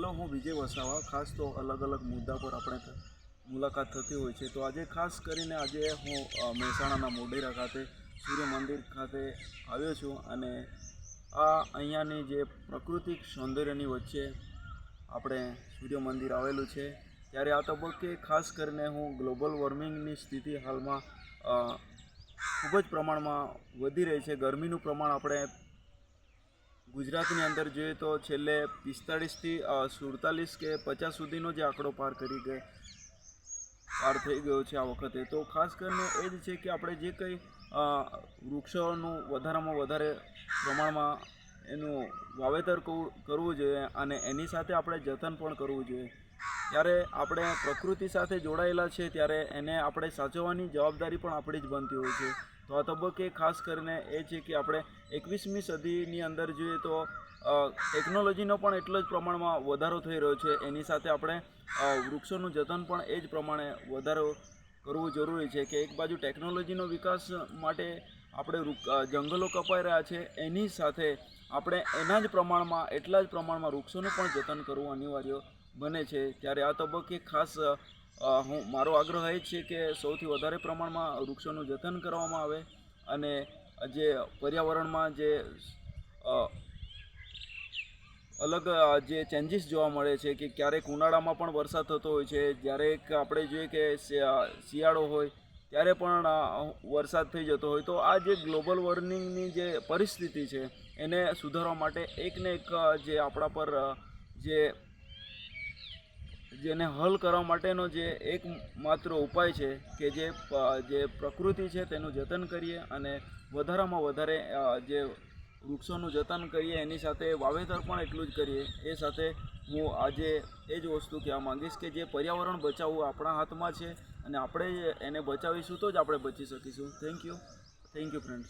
Hello, હું વિજય વસાવા. ખાસ તો અલગ અલગ મુદ્દા પર આપણે મુલાકાત થતી હોય છે. તો આજે ખાસ કરીને આજે હું મહેસાણાના મોઢેરા ખાતે, સૂર્ય મંદિર ખાતે આવ્યો છું અને આ અહીંયાની જે પ્રાકૃતિક સૌંદર્યની વચ્ચે આપણે સૂર્ય મંદિર આવેલું છે. ત્યારે આ તબક્કે ખાસ કરીને હું ગ્લોબલ વોર્મિંગની સ્થિતિ હાલમાં ખૂબ જ પ્રમાણમાં વધી રહી છે. ગરમીનું પ્રમાણ આપણે ગુજરાતની અંદર જોઈએ તો છેલ્લે પિસ્તાળીસથી સુડતાલીસ કે પચાસ સુધીનો જે આંકડો પાર કરી ગયો, પાર થઈ ગયો છે આ વખતે. તો ખાસ કરીને એ જ છે કે આપણે જે કંઈ વૃક્ષોનું વધારામાં વધારે પ્રમાણમાં એનું વાવેતર કરવું- જોઈએ અને એની સાથે આપણે જતન પણ કરવું જોઈએ. ત્યારે આપણે પ્રકૃતિ સાથે જોડાયેલા છે ત્યારે એને આપણે સાચવવાની જવાબદારી પણ આપણી જ બનતી હોય છે. તો આ તબક્કે ખાસ કરીને એ છે કે આપણે એકવીસમી સદીની અંદર જોઈએ તો ટેકનોલોજીનો પણ એટલો જ પ્રમાણમાં વધારો થઈ રહ્યો છે. એની સાથે આપણે વૃક્ષોનું જતન પણ એ જ પ્રમાણે વધારો કરવું જરૂરી છે કે એક બાજુ ટેકનોલોજીનો વિકાસ માટે આપણે જંગલો કપાઈ રહ્યા છે, એની સાથે આપણે એના જ પ્રમાણમાં, એટલા જ પ્રમાણમાં વૃક્ષોનું પણ જતન કરવું અનિવાર્ય બને છે. ત્યારે આ તબક્કે ખાસ હું, મારો આગ્રહ એ છે કે સૌથી વધારે પ્રમાણમાં વૃક્ષોનું જતન કરવામાં આવે અને જે પર્યાવરણમાં જે અલગ જે ચેન્જીસ જોવા મળે છે કે ક્યારેક ઉનાળામાં પણ વરસાદ થતો હોય છે, જ્યારે એક આપણે જોઈએ કે શિયાળો હોય ત્યારે પણ વરસાદ થઈ જતો હોય તો આ જે ગ્લોબલ વોર્મિંગની જે પરિસ્થિતિ છે, એને સુધારવા માટે એક ને એક જે આપણા પર જે જેને હલ કરવા માટેનો જે એક માત્ર ઉપાય છે કે જે પ્રકૃતિ છે તેનું જતન કરીએ અને વધારામાં વધારે જે વૃક્ષોનું જતન કરીએ, એની સાથે વાવેતર પણ એટલું જ કરીએ. એ સાથે હું આજે એ જ વસ્તુ કહેવા માંગીશ કે જે પર્યાવરણ બચાવવું આપણા હાથમાં છે અને આપણે એને બચાવીશું તો જ આપણે બચી શકીશું. Thank you thank you friends